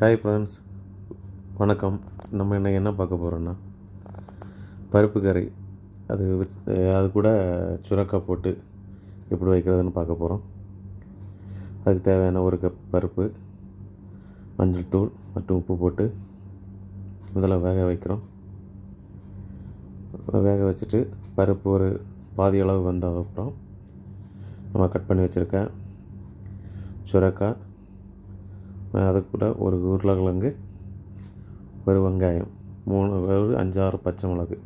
Hi friends வணக்கம். நம்ம இன்னைக்கு என்ன பார்க்க போகிறோன்னா பருப்பு கறி. அது வித் அது கூட சுரக்காய் போட்டு எப்படி வைக்கிறதுன்னு பார்க்க போகிறோம் அதுக்கு தேவையான ஒரு கப் பருப்பு மஞ்சள் தூள் மற்றும் உப்பு போட்டு முதல்ல வேக வைக்கிறோம். வேக வச்சுட்டு பருப்பு ஒரு பாதி அளவு வந்ததுக்கப்புறம் அப்புறம் நம்ம கட் பண்ணி வச்சுருக்கேன் சுரக்காய் அது கூட ஒரு உருளைக்கிழங்கு ஒரு வெங்காயம் மூணு ஒரு அஞ்சாறு பச்சை மிளகு.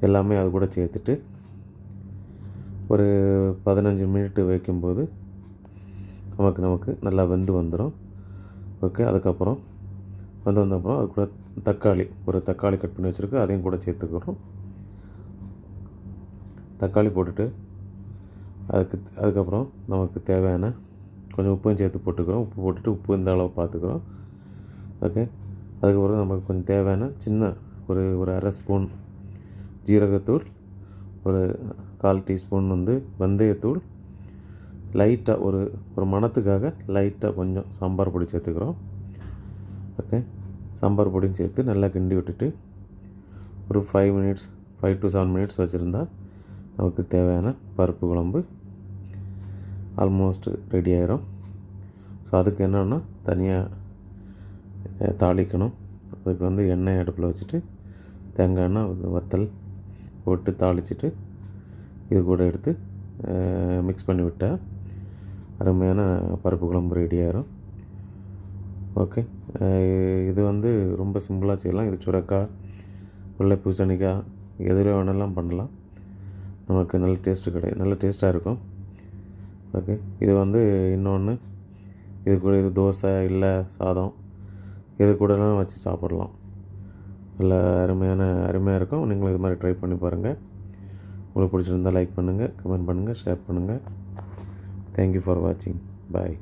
எல்லாமே அது கூட சேர்த்துட்டு ஒரு பதினஞ்சு மினிட் வைக்கும்போது நமக்கு நமக்கு நல்லா வெந்து வந்துடும் ஓகே அதுக்கப்புறம் வந்து வந்தப்புறம் அது கூட தக்காளி ஒரு தக்காளி கட் பண்ணி வச்சுருக்கு அதையும் கூட சேர்த்துக்கிறோம். தக்காளி போட்டுட்டு அதுக்கு அதுக்கப்புறம் நமக்கு தேவையான கொஞ்சம் உப்பும் சேர்த்து போட்டுக்கிறோம். உப்பு போட்டுட்டு உப்பு இந்த அளவு பார்த்துக்கிறோம். ஓகே அதுக்கப்புறம் நமக்கு கொஞ்சம் தேவையான சின்ன ஒரு ஒரு அரை ஸ்பூன் ஜீரகத்தூள் ஒரு கால் டீஸ்பூன் வந்து வெந்தயத்தூள். லைட்டாக ஒரு ஒரு மணத்துக்காக லைட்டாக கொஞ்சம் சாம்பார் பொடி சேர்த்துக்கிறோம். ஓகே சாம்பார் பொடியும் சேர்த்து நல்லா கிண்டி விட்டுட்டு ஒரு five minutes five to seven minutes வச்சுருந்தா நமக்கு தேவையான பருப்பு குழம்பு ஆல்மோஸ்ட் ரெடி ஆயிரும். ஸோ அதுக்கு என்னென்னா தனியாக தாளிக்கணும். அதுக்கு வந்து எண்ணெய் அடுப்பில் வச்சுட்டு தேங்காய் எண்ணெய் வத்தல் போட்டு தாளிச்சிட்டு இது கூட எடுத்து மிக்ஸ் பண்ணி விட்டால் அருமையான பருப்பு குழம்பு ரெடி ஆயிரும். ஓகே இது வந்து ரொம்ப சிம்பிளாக செய்யலாம். இது சுரக்காய் உள்ள பூசணிக்காய் எதில் வேணாலும் பண்ணலாம். நமக்கு நல்ல டேஸ்ட்டு கிடையாது நல்ல டேஸ்ட்டாக இருக்கும். ஓகே இது வந்து இன்னொன்று இது கூட இது தோசை இல்லை சாதம். இது கூடலாம் வச்சு சாப்பிட்லாம். நல்ல அருமையான அருமையாக இருக்கும். நீங்களும் இது மாதிரி ட்ரை பண்ணி பாருங்கள் உங்களுக்கு பிடிச்சிருந்தா லைக் பண்ணுங்கள் கமெண்ட் பண்ணுங்கள் ஷேர் பண்ணுங்கள் தேங்க்யூ ஃபார் வாட்சிங் பாய்